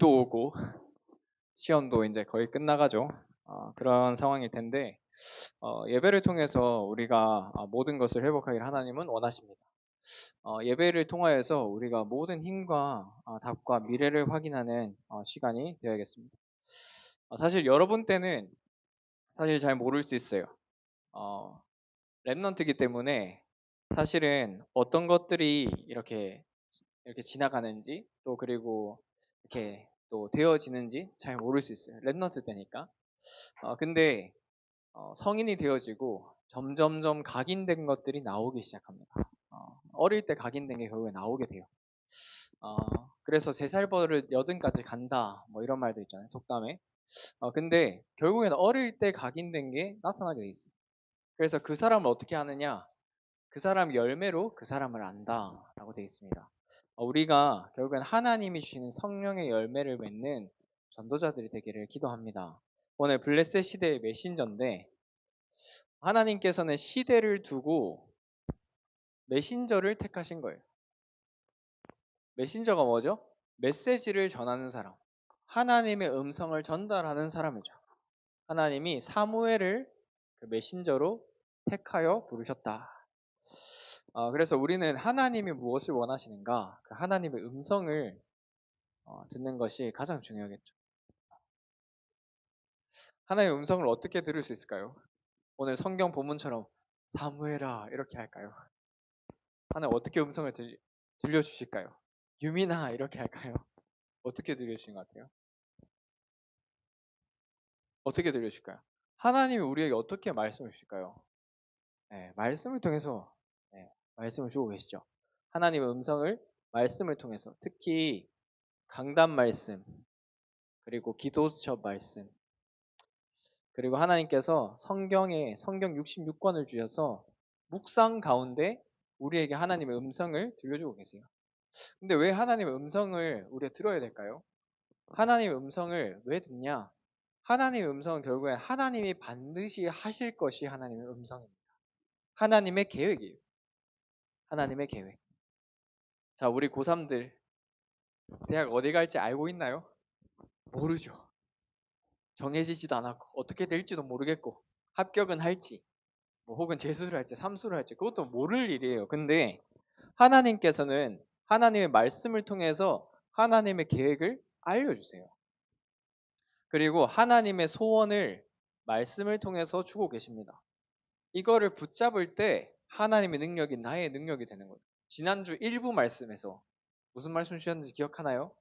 비도 오고 시험도 이제 거의 끝나가죠. 어, 그런 상황일 텐데 어, 예배를 통해서 우리가 아, 모든 것을 회복하기를 하나님은 원하십니다. 어, 예배를 통하여서 우리가 모든 힘과 아, 답과 미래를 확인하는 어, 시간이 되어야겠습니다. 어, 사실 여러분 때는 사실 잘 모를 수 있어요. 어, 랩넌트기 때문에 사실은 어떤 것들이 이렇게 이렇게 지나가는지 또 그리고 이렇게 또 되어지는지 잘 모를 수 있어요. 랩넌트 때니까. 어, 근데 어, 성인이 되어지고 점점점 각인된 것들이 나오기 시작합니다. 어, 릴때 각인된 게 결국에 나오게 돼요. 어, 그래서 세 살 버릇 여든까지 간다 뭐 이런 말도 있잖아요. 속담에. 어, 근데 결국에는 어릴 때 각인된 게 나타나게 돼 있어요. 그래서 그 사람을 어떻게 하느냐? 그 사람 열매로 그 사람을 안다 라고 되어 있습니다. 어, 우리가 결국엔 하나님이 주시는 성령의 열매를 맺는 전도자들이 되기를 기도합니다. 오늘 블레셋 시대의 메신저인데 하나님께서는 시대를 두고 메신저를 택하신 거예요. 메신저가 뭐죠? 메시지를 전하는 사람. 하나님의 음성을 전달하는 사람이죠. 하나님이 사무엘을 그 메신저로 택하여 부르셨다. 어, 그래서 우리는 하나님이 무엇을 원하시는가, 그 하나님의 음성을 어, 듣는 것이 가장 중요하겠죠. 하나님의 음성을 어떻게 들을 수 있을까요? 오늘 성경 본문처럼 사무엘아 이렇게 할까요? 하나님 어떻게 음성을 들, 들려주실까요? 유민아 이렇게 할까요? 어떻게 들려주신 것 같아요? 어떻게 들려주실까요? 하나님이 우리에게 어떻게 말씀을 주실까요? 네, 말씀을 통해서 네, 말씀을 주고 계시죠. 하나님의 음성을 말씀을 통해서 특히 강단 말씀 그리고 기도 수첩 말씀 그리고 하나님께서 성경에 성경 66권을 주셔서 묵상 가운데 우리에게 하나님의 음성을 들려주고 계세요. 근데 왜 하나님의 음성을 우리가 들어야 될까요? 하나님의 음성을 왜 듣냐? 하나님의 음성은 결국엔 하나님이 반드시 하실 것이 하나님의 음성입니다. 하나님의 계획이에요. 하나님의 계획. 자, 우리 고3들 대학 어디 갈지 알고 있나요? 모르죠. 정해지지도 않았고 어떻게 될지도 모르겠고 합격은 할지 뭐 혹은 재수를 할지 삼수를 할지 그것도 모를 일이에요. 근데 하나님께서는 하나님의 말씀을 통해서 하나님의 계획을 알려주세요. 그리고 하나님의 소원을 말씀을 통해서 주고 계십니다. 이거를 붙잡을 때 하나님의 능력이 나의 능력이 되는 거예요. 지난주 일부 말씀에서 무슨 말씀 주셨는지 기억하나요?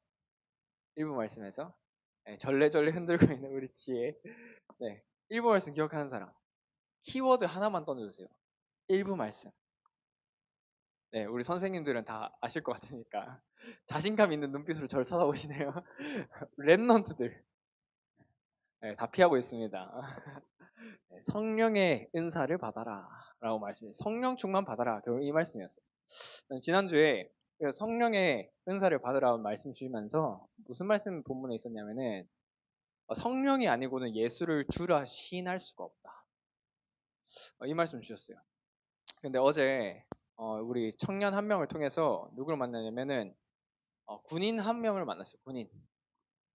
일부 말씀에서 네, 절레절레 흔들고 있는 우리 지혜 네, 일부 말씀 기억하는 사람 키워드 하나만 던져주세요. 일부 말씀 네, 우리 선생님들은 다 아실 것 같으니까 자신감 있는 눈빛으로 저를 쳐다보시네요. 랩넌트들 네, 다 피하고 있습니다. 네, 성령의 은사를 받아라 라고 말씀해요. 성령 충만 받아라. 결국 이 말씀이었어요. 지난주에 성령의 은사를 받으라는 말씀 주시면서 무슨 말씀 본문에 있었냐면은 어, 성령이 아니고는 예수를 주라 시인할 수가 없다. 어, 이 말씀 주셨어요. 근데 어제 어, 우리 청년 한 명을 통해서 누구를 만나냐면은 군인 한 명을 만났어요. 군인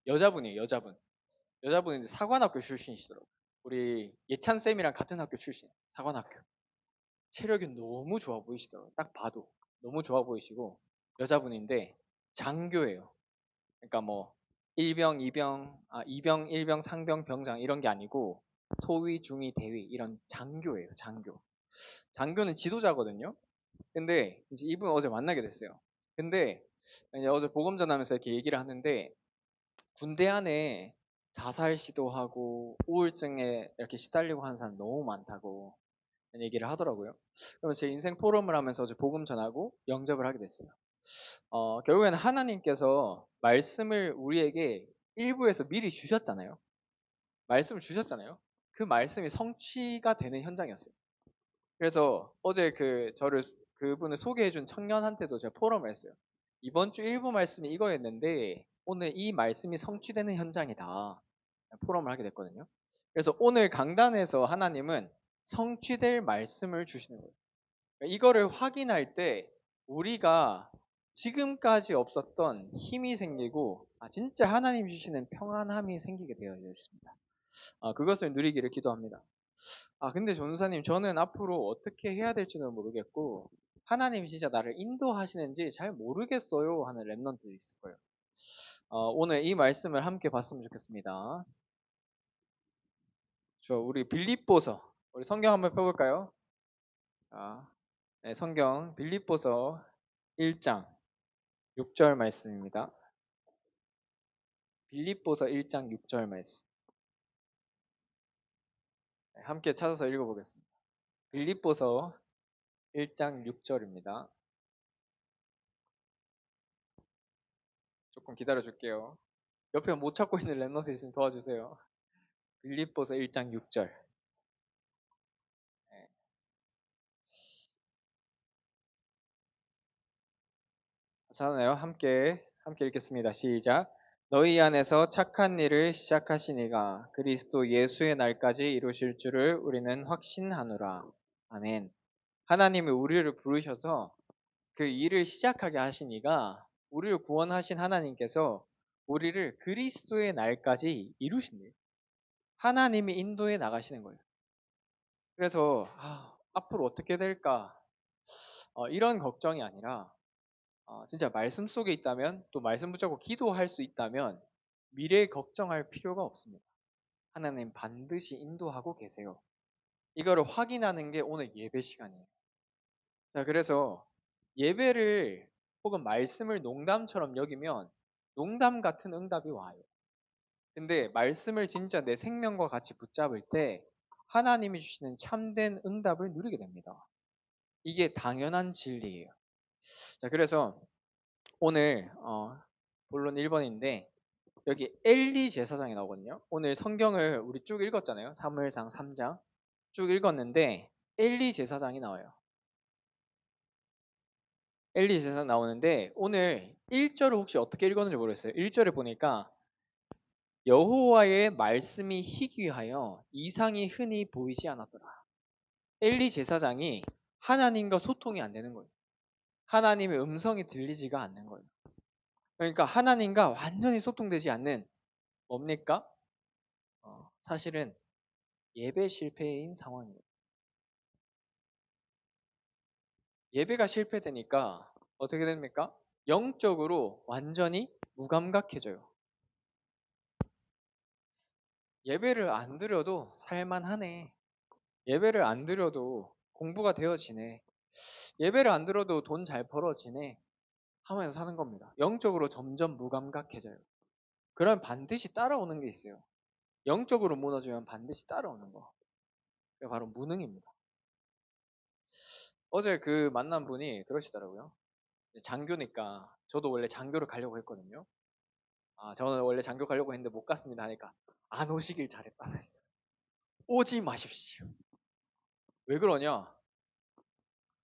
여자분이에요. 여자분. 여자분인데 사관학교 출신이시더라고요. 우리 예찬 쌤이랑 같은 학교 출신. 사관학교. 체력이 너무 좋아 보이시더라고요. 딱 봐도 너무 좋아 보이시고 여자분인데 장교예요. 그러니까 뭐 1병, 2병, 아 2병, 1병, 상병, 병장 이런 게 아니고 소위, 중위, 대위 이런 장교예요. 장교. 장교는 지도자거든요. 근데 이제 이분 어제 만나게 됐어요. 근데 어제 보검 전하면서 이렇게 얘기를 하는데 군대 안에 자살 시도하고 우울증에 이렇게 시달리고 하는 사람 너무 많다고 얘기를 하더라고요. 그러면 제 인생 포럼을 하면서 복음 전하고 영접을 하게 됐어요. 어, 결국에는 하나님께서 말씀을 우리에게 일부에서 미리 주셨잖아요. 말씀을 주셨잖아요. 그 말씀이 성취가 되는 현장이었어요. 그래서 어제 그 저를 그분을 소개해준 청년한테도 제가 포럼을 했어요. 이번 주 일부 말씀이 이거였는데 오늘 이 말씀이 성취되는 현장이다. 포럼을 하게 됐거든요. 그래서 오늘 강단에서 하나님은 성취될 말씀을 주시는 거예요. 이거를 확인할 때 우리가 지금까지 없었던 힘이 생기고 아, 진짜 하나님 주시는 평안함이 생기게 되어 있습니다. 아, 그것을 누리기를 기도합니다. 아, 근데 전사님, 저는 앞으로 어떻게 해야 될지는 모르겠고, 하나님이 진짜 나를 인도하시는지 잘 모르겠어요 하는 랩런트들이 있을 거예요. 어, 오늘 이 말씀을 함께 봤으면 좋겠습니다. 저 우리 빌립보서 우리 성경 한번 펴볼까요? 자, 네, 성경 빌립보서 1장 6절 말씀입니다. 빌립보서 1장 6절 말씀. 네, 함께 찾아서 읽어보겠습니다. 빌립보서 1장 6절입니다. 조금 기다려 줄게요. 옆에 못 찾고 있는 랩너트 있으면 도와주세요. 빌립보서 1장 6절. 네. 자나요? 함께 함께 읽겠습니다. 시작. 너희 안에서 착한 일을 시작하시니가 그리스도 예수의 날까지 이루실 줄을 우리는 확신하노라. 아멘. 하나님이 우리를 부르셔서 그 일을 시작하게 하시니가 우리를 구원하신 하나님께서 우리를 그리스도의 날까지 이루신대요. 하나님이 인도에 나가시는 거예요. 그래서 아, 앞으로 어떻게 될까 어, 이런 걱정이 아니라 어, 진짜 말씀 속에 있다면 또 말씀 붙잡고 기도할 수 있다면 미래 걱정할 필요가 없습니다. 하나님 반드시 인도하고 계세요. 이거를 확인하는 게 오늘 예배 시간이에요. 자, 그래서 예배를 혹은 말씀을 농담처럼 여기면 농담 같은 응답이 와요. 근데 말씀을 진짜 내 생명과 같이 붙잡을 때 하나님이 주시는 참된 응답을 누리게 됩니다. 이게 당연한 진리예요. 자, 그래서 오늘 어, 본론 1번인데 여기 엘리 제사장이 나오거든요. 오늘 성경을 우리 쭉 읽었잖아요. 사무엘상 3장 쭉 읽었는데 엘리 제사장이 나와요. 엘리 제사장 나오는데 오늘 1절을 혹시 어떻게 읽었는지 모르겠어요. 1절에 보니까 여호와의 말씀이 희귀하여 이상이 흔히 보이지 않았더라. 엘리 제사장이 하나님과 소통이 안 되는 거예요. 하나님의 음성이 들리지가 않는 거예요. 그러니까 하나님과 완전히 소통되지 않는 뭡니까? 어, 사실은 예배 실패인 상황이에요. 예배가 실패되니까 어떻게 됩니까? 영적으로 완전히 무감각해져요. 예배를 안 드려도 살만하네. 예배를 안 드려도 공부가 되어지네. 예배를 안 들어도 돈 잘 벌어지네 하면서 사는 겁니다. 영적으로 점점 무감각해져요. 그럼 반드시 따라오는 게 있어요. 영적으로 무너지면 반드시 따라오는 거. 그게 바로 무능입니다. 어제 그 만난 분이 그러시더라고요. 장교니까 저도 원래 장교를 가려고 했거든요. 아, 저는 원래 장교 가려고 했는데 못 갔습니다 하니까 안 오시길 잘했다면서. 오지 마십시오. 왜 그러냐?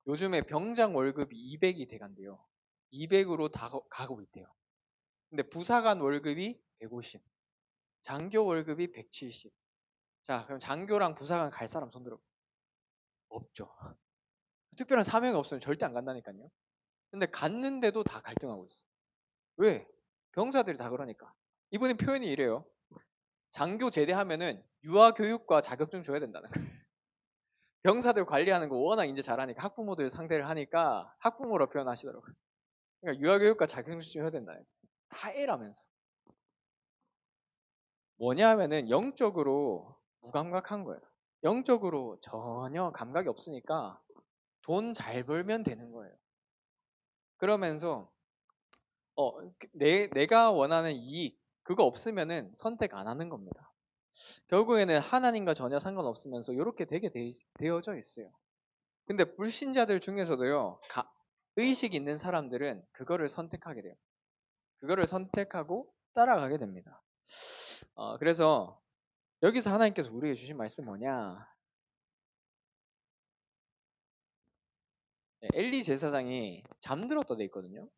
요즘에 병장 월급이 200이 돼간대요. 200으로 다 가고 있대요. 근데 부사관 월급이 150. 장교 월급이 170. 자, 그럼 장교랑 부사관 갈 사람 손들어. 없죠. 특별한 사명이 없으면 절대 안 간다니까요. 근데 갔는데도 다 갈등하고 있어. 왜? 병사들이 다 그러니까. 이분의 표현이 이래요. 장교 제대하면은 유아 교육과 자격증 줘야 된다는 거예요. 병사들 관리하는 거 워낙 이제 잘하니까 학부모들 상대를 하니까 학부모로 표현하시더라고요. 그러니까 유아 교육과 자격증 해야 된다. 다 A라면서. 뭐냐 하면은 영적으로 무감각한 거예요. 영적으로 전혀 감각이 없으니까 돈 잘 벌면 되는 거예요. 그러면서 어, 내, 내가 원하는 이익 그거 없으면은 선택 안 하는 겁니다. 결국에는 하나님과 전혀 상관없으면서 이렇게 되게 되 어져 있어요. 근데 불신자들 중에서도요, 가, 의식 있는 사람들은 그거를 선택하게 돼요. 그거를 선택하고 따라가게 됩니다. 어, 그래서 여기서 하나님께서 우리에게 주신 말씀 뭐냐? 엘리 제사장이 잠들었다 돼 있거든요.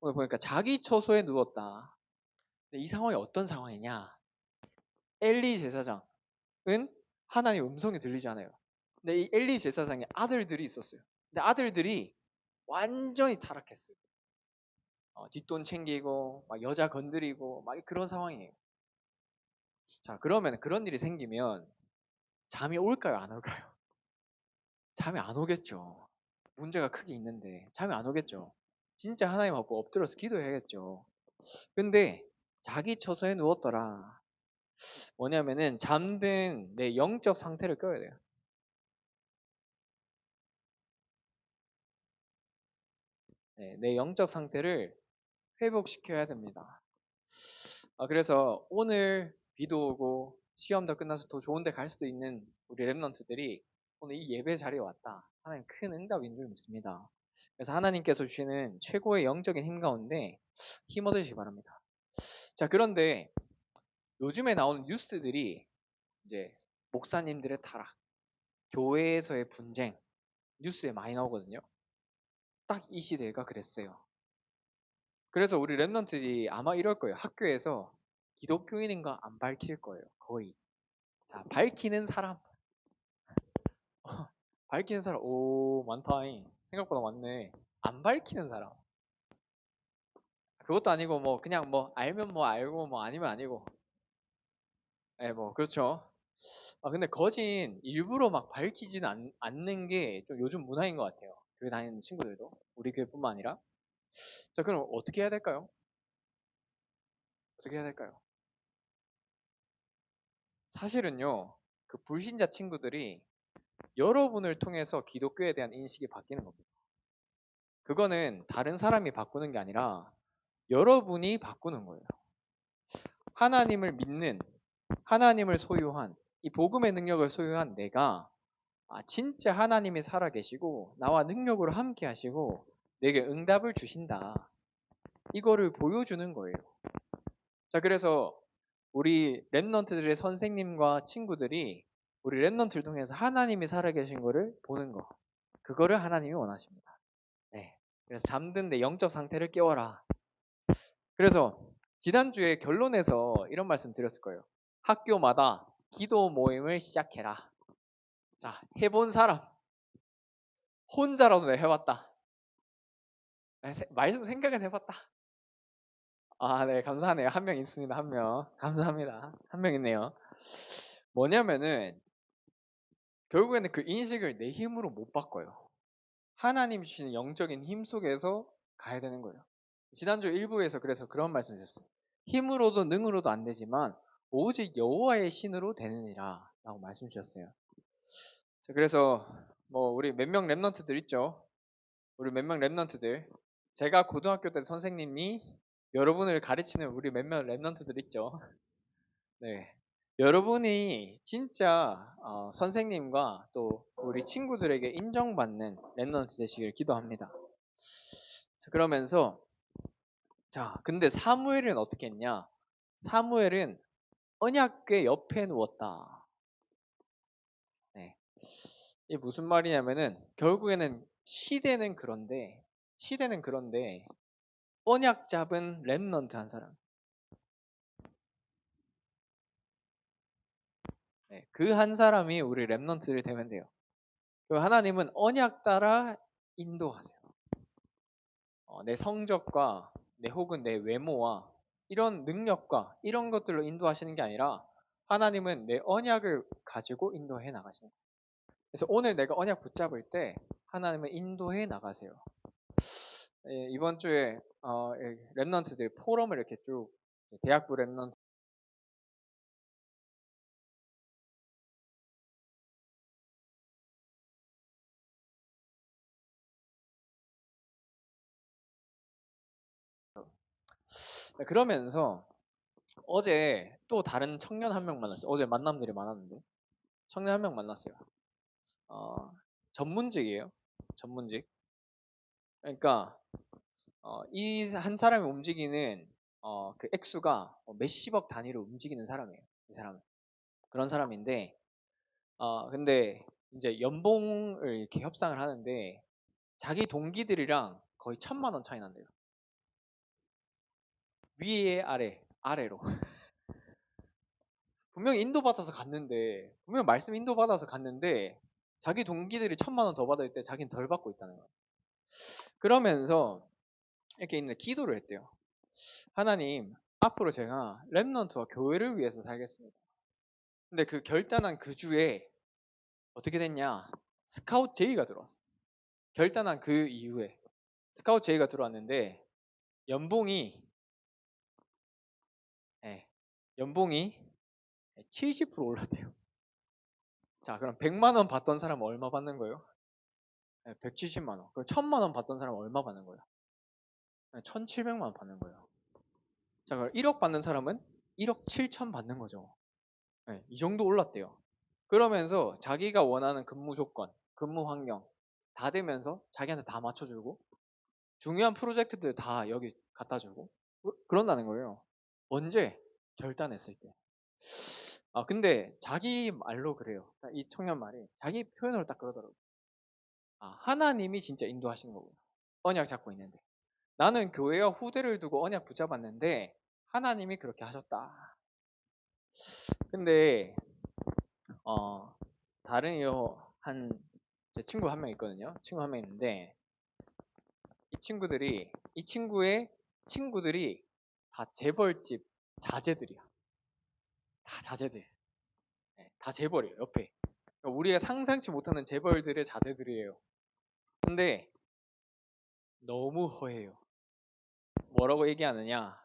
오늘 보니까 자기 처소에 누웠다. 이 상황이 어떤 상황이냐? 엘리 제사장은 하나님 음성이 들리지 않아요. 근데 이 엘리 제사장의 아들들이 있었어요. 근데 아들들이 완전히 타락했어요. 어, 뒷돈 챙기고 막 여자 건드리고 막 그런 상황이에요. 자 그러면 그런 일이 생기면 잠이 올까요 안 올까요? 잠이 안 오겠죠. 문제가 크게 있는데 잠이 안 오겠죠. 진짜 하나님 앞고 엎드려서 기도해야겠죠. 근데 자기 처소에 누웠더라. 뭐냐면은 잠든 내 영적 상태를 껴야 돼요. 네, 내 영적 상태를 회복시켜야 됩니다. 아, 그래서 오늘 비도 오고 시험도 끝나서 더 좋은 데 갈 수도 있는 우리 랩런트들이 오늘 이 예배 자리에 왔다. 하나님 큰 응답인 줄 믿습니다. 그래서 하나님께서 주시는 최고의 영적인 힘 가운데 힘 얻으시기 바랍니다. 자, 그런데 요즘에 나오는 뉴스들이 이제 목사님들의 타락, 교회에서의 분쟁, 뉴스에 많이 나오거든요. 딱 이 시대가 그랬어요. 그래서 우리 랩런트들이 아마 이럴 거예요. 학교에서 기독교인인 가 안 밝힐 거예요. 거의. 자, 밝히는 사람. 밝히는 사람, 오, 많다잉. 생각보다 많네. 안 밝히는 사람. 그것도 아니고, 뭐, 그냥 뭐, 알면 뭐 알고, 뭐, 아니면 아니고. 예, 뭐, 그렇죠. 아, 근데 거진 일부러 막 밝히지는 않, 않는 게 좀 요즘 문화인 것 같아요. 교회 다니는 친구들도. 우리 교회뿐만 아니라. 자, 그럼 어떻게 해야 될까요? 어떻게 해야 될까요? 사실은요, 그 불신자 친구들이 여러분을 통해서 기독교에 대한 인식이 바뀌는 겁니다. 그거는 다른 사람이 바꾸는 게 아니라 여러분이 바꾸는 거예요. 하나님을 믿는, 하나님을 소유한, 이 복음의 능력을 소유한 내가 아, 진짜 하나님이 살아계시고 나와 능력으로 함께 하시고 내게 응답을 주신다. 이거를 보여주는 거예요. 자, 그래서 우리 랩넌트들의 선생님과 친구들이 우리 랩넌트를 통해서 하나님이 살아계신 거를 보는 거. 그거를 하나님이 원하십니다. 네. 그래서 잠든 내 영적 상태를 깨워라. 그래서 지난주에 결론에서 이런 말씀 드렸을 거예요. 학교마다 기도 모임을 시작해라. 자, 해본 사람. 혼자라도 내 해봤다. 네, 말씀 생각은 해봤다. 아, 네, 감사하네요. 한 명 있습니다. 한 명. 감사합니다. 한 명 있네요. 뭐냐면은 결국에는 그 인식을 내 힘으로 못 바꿔요. 하나님 주시는 영적인 힘 속에서 가야 되는 거예요. 지난주 1부에서 그래서 그런 말씀 주셨어요. 힘으로도 능으로도 안 되지만 오직 여호와의 신으로 되느니라 라고 말씀 주셨어요. 자, 그래서 뭐 우리 몇 명 랩런트들 있죠. 우리 몇 명 랩런트들 제가 고등학교 때 선생님이 여러분을 가르치는 우리 몇몇 랩런트들 있죠. 네. 여러분이 진짜 어, 선생님과 또 우리 친구들에게 인정받는 랩런트 되시길 기도합니다. 자, 그러면서 자, 근데 사무엘은 어떻게 했냐? 사무엘은 언약궤 옆에 누웠다. 네. 이게 무슨 말이냐면은 결국에는 시대는 그런데 시대는 그런데 언약 잡은 랩넌트 한 사람. 네, 그한 사람이 우리 랩넌트를 되면 돼요. 그 하나님은 언약 따라 인도하세요. 어, 내 성적과 내 혹은 내 외모와 이런 능력과 이런 것들로 인도하시는 게 아니라 하나님은 내 언약을 가지고 인도해 나가시는 거예요. 그래서 오늘 내가 언약 붙잡을 때 하나님은 인도해 나가세요. 예, 이번 주에 어, 예, 랩런트들 포럼을 이렇게 쭉 대학부 랩런트 그러면서 어제 또 다른 청년 한 명 만났어요. 어제 만남들이 많았는데 청년 한 명 만났어요. 어, 전문직이에요. 전문직. 그러니까 어, 이 한 사람이 움직이는 어, 그 액수가 뭐 몇십억 단위로 움직이는 사람이에요. 이 사람은 그런 사람인데 어, 근데 이제 연봉을 이렇게 협상을 하는데 자기 동기들이랑 거의 천만 원 차이 난대요. 위에 아래 아래로 분명히 인도 받아서 갔는데 분명 히 말씀 인도 받아서 갔는데 자기 동기들이 천만 원 더 받을 때 자기는 덜 받고 있다는 거예요. 그러면서 이렇게 있는 기도를 했대요. 하나님, 앞으로 제가 랩넌트와 교회를 위해서 살겠습니다. 근데 그 결단한 그 주에 어떻게 됐냐? 스카웃 제이가 들어왔어. 결단한 그 이후에 스카웃 제이가 들어왔는데 연봉이 예, 연봉이 70% 올랐대요. 자, 그럼 100만 원 받던 사람은 얼마 받는 거예요? 예, 170만 원. 그럼 1000만 원 받던 사람은 얼마 받는 거예요? 예, 1700만 원 받는 거예요. 자, 그럼 1억 받는 사람은 1억 7천 받는 거죠. 예, 이 정도 올랐대요. 그러면서 자기가 원하는 근무 조건, 근무 환경 다 되면서 자기한테 다 맞춰주고 중요한 프로젝트들 다 여기 갖다 주고 그- 그런다는 거예요. 언제? 결단했을 때. 아 근데 자기 말로 그래요. 이 청년 말이 자기 표현으로 딱 그러더라고요. 아 하나님이 진짜 인도하시는 거구나. 언약 잡고 있는데 나는 교회와 후대를 두고 언약 붙잡았는데 하나님이 그렇게 하셨다. 근데 어 다른 이한 제 친구 한 명 있거든요. 친구 한 명 있는데 이 친구들이 이 친구의 친구들이 다 재벌집 자제들이야. 다 자제들. 네, 다 재벌이에요. 옆에. 그러니까 우리가 상상치 못하는 재벌들의 자제들이에요. 근데 너무 허해요. 뭐라고 얘기하느냐?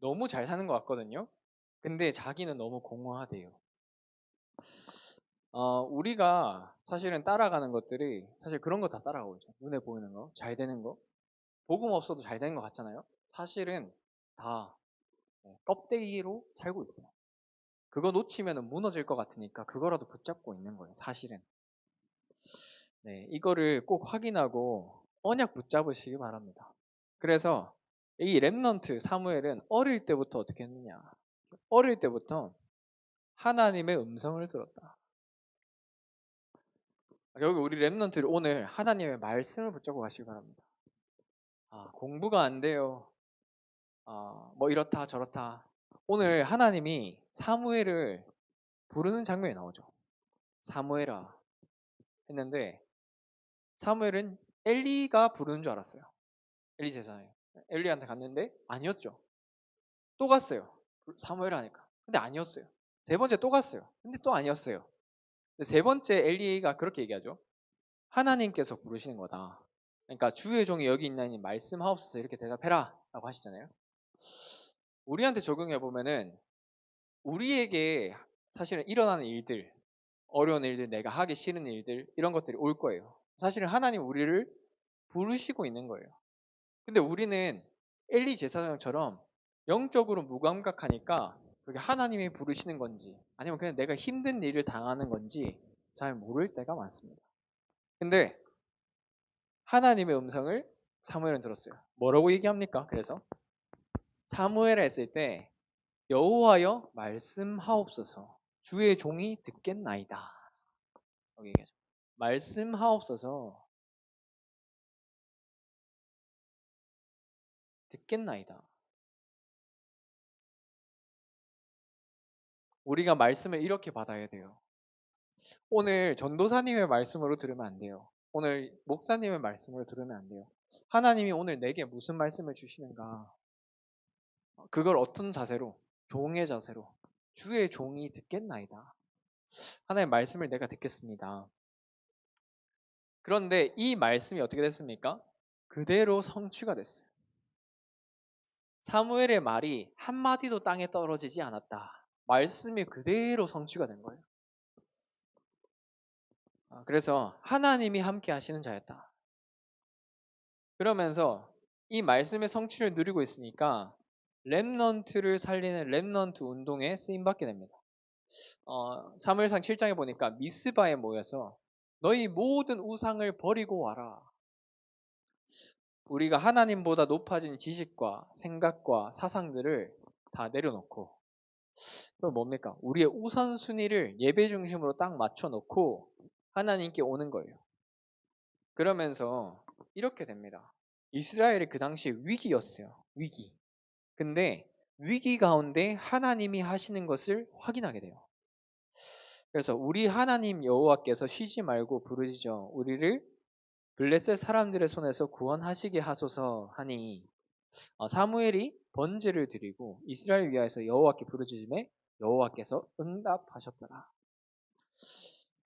너무 잘 사는 것 같거든요. 근데 자기는 너무 공허하대요. 어, 우리가 사실은 따라가는 것들이 사실 그런 거 다 따라가고 있죠. 눈에 보이는 거, 잘 되는 거. 복음 없어도 잘 되는 것 같잖아요. 사실은 다 네, 껍데기로 살고 있어요. 그거 놓치면 무너질 것 같으니까 그거라도 붙잡고 있는 거예요. 사실은. 네, 이거를 꼭 확인하고 언약 붙잡으시기 바랍니다. 그래서 이 랩넌트 사무엘은 어릴 때부터 어떻게 했느냐? 어릴 때부터 하나님의 음성을 들었다. 결국 우리 랩넌트를 오늘 하나님의 말씀을 붙잡고 가시기 바랍니다. 아, 공부가 안 돼요. 아, 뭐 이렇다 저렇다. 오늘 하나님이 사무엘을 부르는 장면이 나오죠. 사무엘아 했는데 사무엘은 엘리가 부르는 줄 알았어요. 엘리 제사에 엘리한테 갔는데 아니었죠. 또 갔어요. 사무엘 하니까. 근데 아니었어요. 세 번째 또 갔어요. 근데 또 아니었어요. 세 번째 엘리가 그렇게 얘기하죠. 하나님께서 부르시는 거다. 그러니까 주의 종이 여기 있나니 말씀하옵소서 이렇게 대답해라 라고 하시잖아요. 우리한테 적용해 보면은 우리에게 사실은 일어나는 일들, 어려운 일들, 내가 하기 싫은 일들 이런 것들이 올 거예요. 사실은 하나님 우리를 부르시고 있는 거예요. 근데 우리는 엘리 제사장처럼 영적으로 무감각하니까 그게 하나님이 부르시는 건지 아니면 그냥 내가 힘든 일을 당하는 건지 잘 모를 때가 많습니다. 근데 하나님의 음성을 사무엘은 들었어요. 뭐라고 얘기합니까? 그래서 사무엘에 했을 때 여호와여 말씀하옵소서 주의 종이 듣겠나이다. 여기 얘기하죠. 말씀하옵소서 듣겠나이다. 우리가 말씀을 이렇게 받아야 돼요. 오늘 전도사님의 말씀으로 들으면 안 돼요. 오늘 목사님의 말씀으로 들으면 안 돼요. 하나님이 오늘 내게 무슨 말씀을 주시는가? 그걸 어떤 자세로? 종의 자세로. 주의 종이 듣겠나이다. 하나님의 말씀을 내가 듣겠습니다. 그런데 이 말씀이 어떻게 됐습니까? 그대로 성취가 됐어요. 사무엘의 말이 한마디도 땅에 떨어지지 않았다. 말씀이 그대로 성취가 된 거예요. 아, 그래서 하나님이 함께 하시는 자였다. 그러면서 이 말씀의 성취를 누리고 있으니까 랩넌트를 살리는 랩넌트 운동에 쓰임 받게 됩니다. 어, 사무엘상 7장에 보니까 미스바에 모여서 너희 모든 우상을 버리고 와라. 우리가 하나님보다 높아진 지식과 생각과 사상들을 다 내려놓고 그럼 뭡니까? 우리의 우선순위를 예배 중심으로 딱 맞춰놓고 하나님께 오는 거예요. 그러면서 이렇게 됩니다. 이스라엘이 그 당시에 위기였어요. 위기. 근데 위기 가운데 하나님이 하시는 것을 확인하게 돼요. 그래서 우리 하나님 여호와께서 쉬지 말고 부르시죠. 우리를 블레셋 사람들의 손에서 구원하시게 하소서 하니 어, 사무엘이 번제를 드리고 이스라엘 위하여서 여호와께 부르짖음에 여호와께서 응답하셨더라.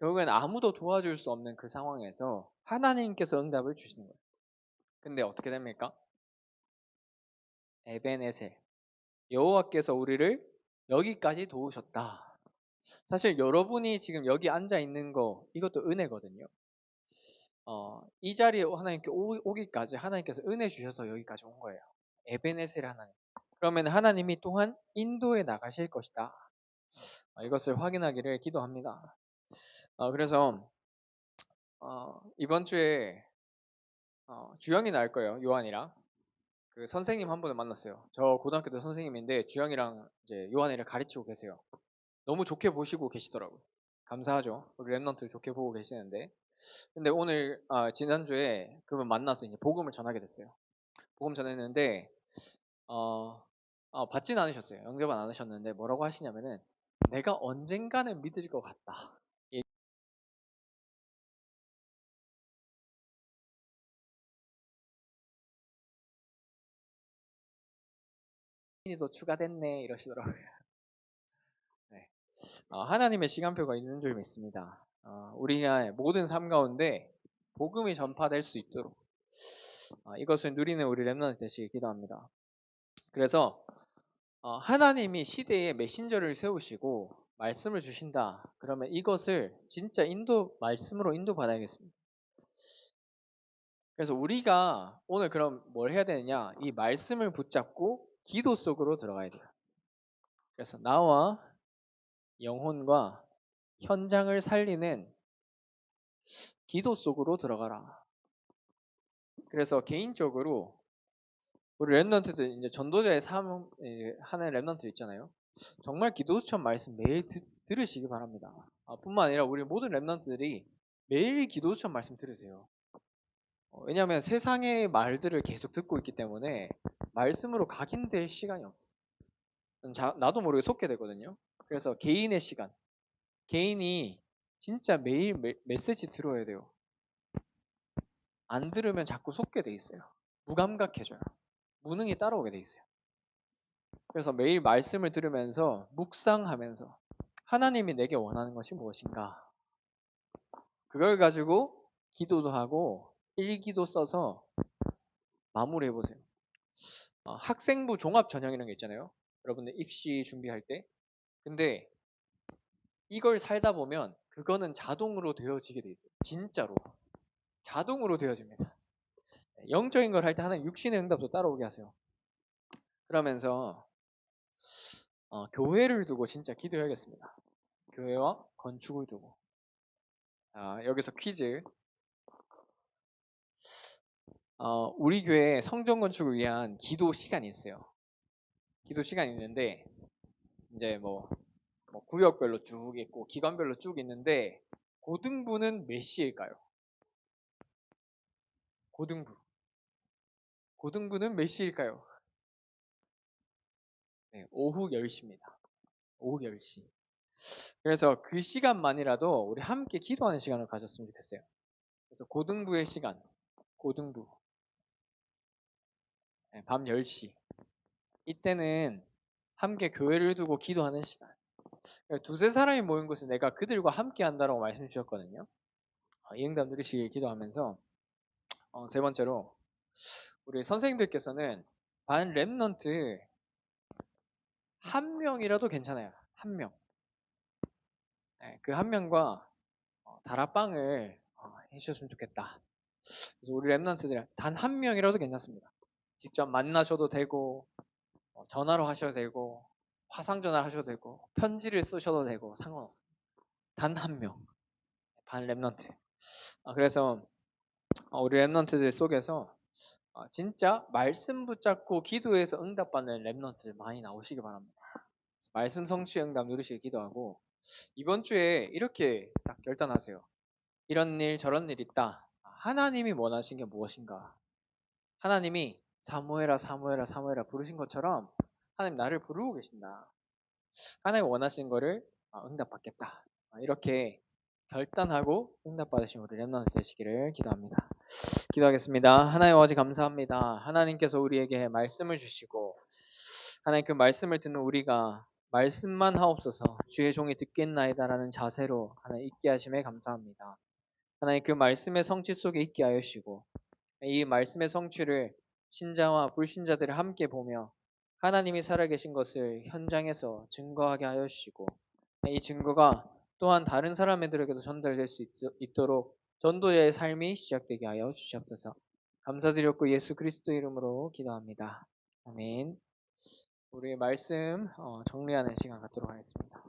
결국엔 아무도 도와줄 수 없는 그 상황에서 하나님께서 응답을 주시는 거예요. 근데 어떻게 됩니까? 에벤에셀 여호와께서 우리를 여기까지 도우셨다. 사실 여러분이 지금 여기 앉아 있는 거 이것도 은혜거든요. 어, 이 자리에 하나님께 오, 기까지 하나님께서 은혜 주셔서 여기까지 온 거예요. 에베네셀 하나님. 그러면 하나님이 또한 인도에 나가실 것이다. 어, 이것을 확인하기를 기도합니다. 어, 그래서 어, 이번 주에 어, 주영이 나올 거예요. 요한이랑 그 선생님 한 분을 만났어요. 저 고등학교 때 선생님인데 주영이랑 이제 요한이를 가르치고 계세요. 너무 좋게 보시고 계시더라고요. 감사하죠. 우리 랩런트 좋게 보고 계시는데. 근데 오늘 아, 지난주에 그분 만나서 이제 복음을 전하게 됐어요. 복음 전했는데 어, 어, 받진 않으셨어요. 영접은 안 하셨는데 뭐라고 하시냐면은 내가 언젠가는 믿을 것 같다. 도 추가됐네 이러시더라고요. 네. 어, 하나님의 시간표가 있는 줄 믿습니다. 어, 우리의 모든 삶 가운데 복음이 전파될 수 있도록 어, 이것을 누리는 우리 랩런트 되시길 기도합니다. 그래서 어, 하나님이 시대에 메신저를 세우시고 말씀을 주신다. 그러면 이것을 진짜 인도 말씀으로 인도받아야겠습니다. 그래서 우리가 오늘 그럼 뭘 해야 되느냐? 이 말씀을 붙잡고 기도 속으로 들어가야 돼요. 그래서 나와 영혼과 현장을 살리는 기도 속으로 들어가라. 그래서 개인적으로 우리 랩런트들 이제 전도자의 삶 하는 랩런트 있잖아요. 정말 기도처럼 말씀 매일 드, 들으시기 바랍니다. 아, 뿐만 아니라 우리 모든 랩런트들이 매일 기도처럼 말씀 들으세요. 어, 왜냐하면 세상의 말들을 계속 듣고 있기 때문에 말씀으로 각인될 시간이 없어요. 자, 나도 모르게 속게 되거든요. 그래서 개인의 시간, 개인이 진짜 매일 메, 메시지 들어야 돼요. 안 들으면 자꾸 속게 돼 있어요. 무감각해져요. 무능이 따라오게 돼 있어요. 그래서 매일 말씀을 들으면서 묵상하면서 하나님이 내게 원하는 것이 무엇인가? 그걸 가지고 기도도 하고 일기도 써서 마무리해 보세요. 어, 학생부 종합 전형이라는 게 있잖아요. 여러분들 입시 준비할 때. 근데 이걸 살다 보면 그거는 자동으로 되어지게 돼 있어요. 진짜로. 자동으로 되어집니다. 영적인 걸 할 때 하나님 육신의 응답도 따라오게 하세요. 그러면서 어, 교회를 두고 진짜 기도해야겠습니다. 교회와 건축을 두고. 아, 여기서 퀴즈. 어, 우리 교회 성전 건축을 위한 기도 시간이 있어요. 기도 시간이 있는데 이제 뭐, 뭐 구역별로 쭉 있고 기관별로 쭉 있는데 고등부는 몇 시일까요? 고등부. 고등부는 몇 시일까요? 네, 오후 10시입니다. 오후 10시. 그래서 그 시간만이라도 우리 함께 기도하는 시간을 가졌으면 좋겠어요. 그래서 고등부의 시간, 고등부. 네, 밤 10시. 이때는 함께 교회를 두고 기도하는 시간. 두세 사람이 모인 곳에 내가 그들과 함께 한다라고 말씀 주셨거든요. 어, 이 응답 누리시길 기도하면서 어, 세 번째로 우리 선생님들께서는 반 랩넌트 한 명이라도 괜찮아요. 한 명. 네, 그한 명과 어, 다락방을 어, 해주셨으면 좋겠다. 그래서 우리 랩넌트들 단 한 명이라도 괜찮습니다. 직접 만나셔도 되고 어, 전화로 하셔도 되고 화상 전화 하셔도 되고 편지를 쓰셔도 되고 상관없습니다. 단 한 명. 반 랩넌트. 아, 그래서 우리 랩넌트들 속에서 어, 진짜 말씀 붙잡고 기도해서 응답받는 랩런트 많이 나오시기 바랍니다. 말씀 성취 응답 누르시기 기도하고 이번 주에 이렇게 딱 결단하세요. 이런 일 저런 일 있다. 하나님이 원하신 게 무엇인가? 하나님이 사모해라 사모해라 사모해라 부르신 것처럼 하나님 나를 부르고 계신다. 하나님 원하신 거를 어, 응답받겠다. 어, 이렇게 결단하고 응답받으신 우리 렘넌트 되시기를 기도합니다. 기도하겠습니다. 하나님 아버지 감사합니다. 하나님께서 우리에게 말씀을 주시고 하나님 그 말씀을 듣는 우리가 말씀만 하옵소서 주의 종이 듣겠나이다라는 자세로 하나님 있게 하심에 감사합니다. 하나님 그 말씀의 성취 속에 있게 하시고 이 말씀의 성취를 신자와 불신자들이 함께 보며 하나님이 살아계신 것을 현장에서 증거하게 하여 주시고 이 증거가 또한 다른 사람들에게도 전달될 수 있, 도록 전도의 삶이 시작되게 하여 주시옵소서. 감사드렸고 예수 그리스도 이름으로 기도합니다. 아멘. 우리의 말씀 어, 정리하는 시간 갖도록 하겠습니다.